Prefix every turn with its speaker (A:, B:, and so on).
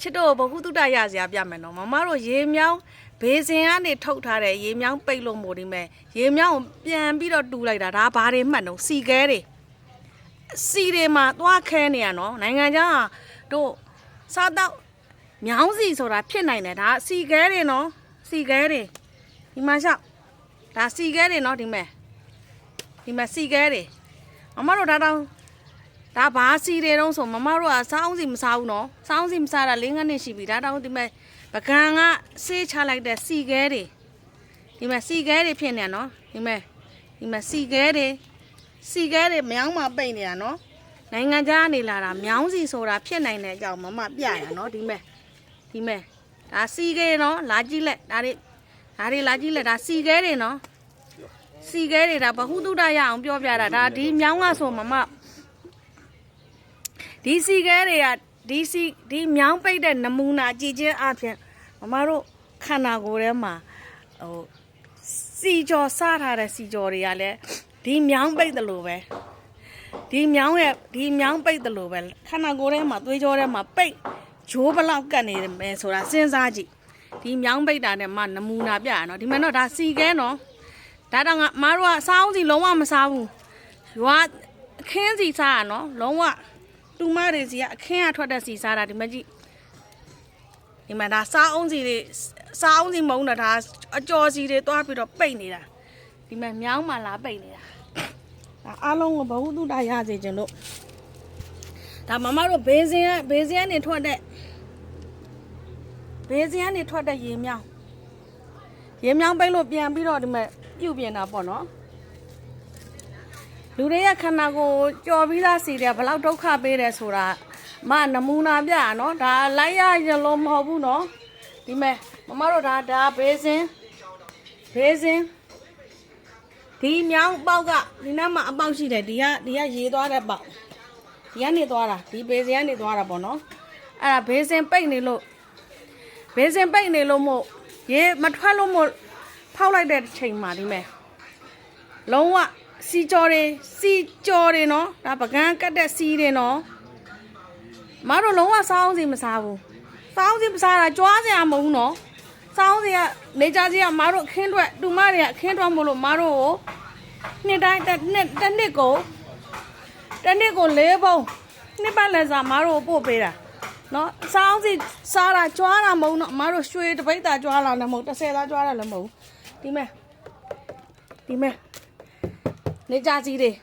A: ချစ်တို့ဘဟုတုတရစရာပြမယ်နော်မမတို့ရေမြောင်းဘေးစင်ကနေထုတ်ထားတဲ့ရေမြောင်းပိတ်လို့မို့ဒီမဲ့ရေမြောင်းကိုပြန်ပြီးတော့တူလိုက်တာဒါဘာတွေမှတ်တော့စီခဲတွေစီတွေမှာသွားခဲနေရနော်နိုင်ငံခြားကတို့စားတော့မြောင်းစီဆိုတာဖြစ်နိုင်တယ်ဒါစီခဲတွေနော်စီခဲတွေဒီမှာရှောက်ဒါစီခဲတွေနော်ဒီမဲ့ဒီမဲ့စီခဲတွေမမတို့ဒါတောင် ဒါဘာစီတွေတုံးဆိုမမတို့ကစောင်းစီမစားဘူးနော်စောင်းစီမစားတာ၄ငနှစ်ရှိပြီဒါတောင်ဒီမဲ့ပကံကဆေးချလိုက်တဲ့စီခဲတွေဒီမဲ့စီခဲတွေဖြစ်နေနော်ဒီမဲ့ဒီမဲ့စီခဲတွေစီခဲတွေမြောင်းမှာပိတ်နေတာနော်နိုင်ငံခြားကနေလာတာမြောင်းစီဆိုတာဖြစ်နိုင်တဲ့အကြောင်းမမပြရနော်ဒီမဲ့ဒီမဲ့ဒါစီခဲနော်လာကြည့်လက်ဒါတွေဒါတွေလာကြည့်လက်ဒါစီခဲတွေနော်စီခဲတွေဒါဘဟုတုတရအောင်ပြောပြတာဒါဒီမြောင်းကဆိုမမ ဒီစီခဲတွေကဒီစီဒီမြောင်းပိတ်တဲ့နမူနာကြည်ချင်းအဖြစ်မမတို့ခန္ဓာကိုယ်ထဲမှာဟိုစီကြော်စားထားတဲ့စီကြော်တွေကလည်းဒီမြောင်းပိတ်တယ်လို့ပဲဒီမြောင်းရဲ့ဒီမြောင်းပိတ်တယ်လို့ပဲခန္ဓာကိုယ်ထဲမှာသွေးကြောထဲမှာပိတ်ဂျိုးဘလောက်ကတ်နေမယ်ဆိုတာစဉ်းစားကြည့်ဒီမြောင်းပိတ်တာနဲ့မှနမူနာပြရနော်ဒီမှာတော့ဒါစီခဲနော်ဒါတော့ငါမတို့ကစားအောင်စီလုံးဝမစားဘူးရွာအခင်းစီစားရနော်လုံးဝ တူမတွေစီကအခင်းကထွက်တဲ့စီစားတာဒီမကြည့်ဒီမှာဒါစားအောင်စီတွေစားအောင်စီမုံတာဒါအကျော်စီတွေတွားပြီးတော့ပိတ်နေတာဒီမှာမြောင်းမှလာပိတ်နေတာဒါအားလုံးကိုဘဝတုတရစေခြင်းလို့ဒါမမတို့ဘေးစင်းကဘေးစင်းကနေထွက်တဲ့ဘေးစင်းကနေထွက်တဲ့ရေမြောင်းရေမြောင်းပိတ်လို့ပြန်ပြီးတော့ဒီမှာပြုတ်ပြင်တာပေါ့နော် လူတွေရဲ့ခန္ဓာကိုယ်ကြော်ပြီးသားစီတယ်ဘယ်လောက်ဒုက္ခပေးတယ်ဆိုတာမနမူနာပြရနော်ဒါလိုက်ရရလို့မဟုတ်ဘူးနော်ဒီမဲ့မမတို့ဒါဒါဘေးစင်ဘေးစင်ဒီမြောင်းပေါက်ကဒီနားမှာအပေါက်ရှိတယ်ဒီကဒီကရေသွားတဲ့ပေါက်ဒီကနေသွားတာဒီဘေးစင်ကနေသွားတာပေါ့နော်အဲ့ဒါဘေးစင်ပိတ်နေလို့ဘေးစင်ပိတ်နေလို့မို့ရေမထွက်လို့မို့ဖောက်လိုက်တဲ့ချိန်မှာဒီမဲ့လုံးဝ စီကြော်တွေစီကြော်တွေနော်ဒါပကန်းကတ်တဲ့စီတွေနော်မတို့လုံးဝစောင်းစီမစားဘူးစောင်းစီမစားတာကြွားစရာမဟုတ်ဘူးနော်စောင်းစီကနေကြစီကမတို့အခင်းအတွက်တူမတွေကအခင်းအတွက်မလို့မတို့ကိုနှစ်တိုင်းတစ်နှစ်တစ်နှစ်ကိုတစ်နှစ်ကို၄ပုံနှစ်ပတ်လည်စာမတို့ကိုပို့ပေးတာနော်စောင်းစီစားတာကြွားတာမဟုတ်နော်မတို့ရွှေတပိတ်တာကြွားလာလည်းမဟုတ်တစ်ဆယ်သားကြွားတာလည်းမဟုတ်ဒီမဲ့ဒီမဲ့ 你家几的？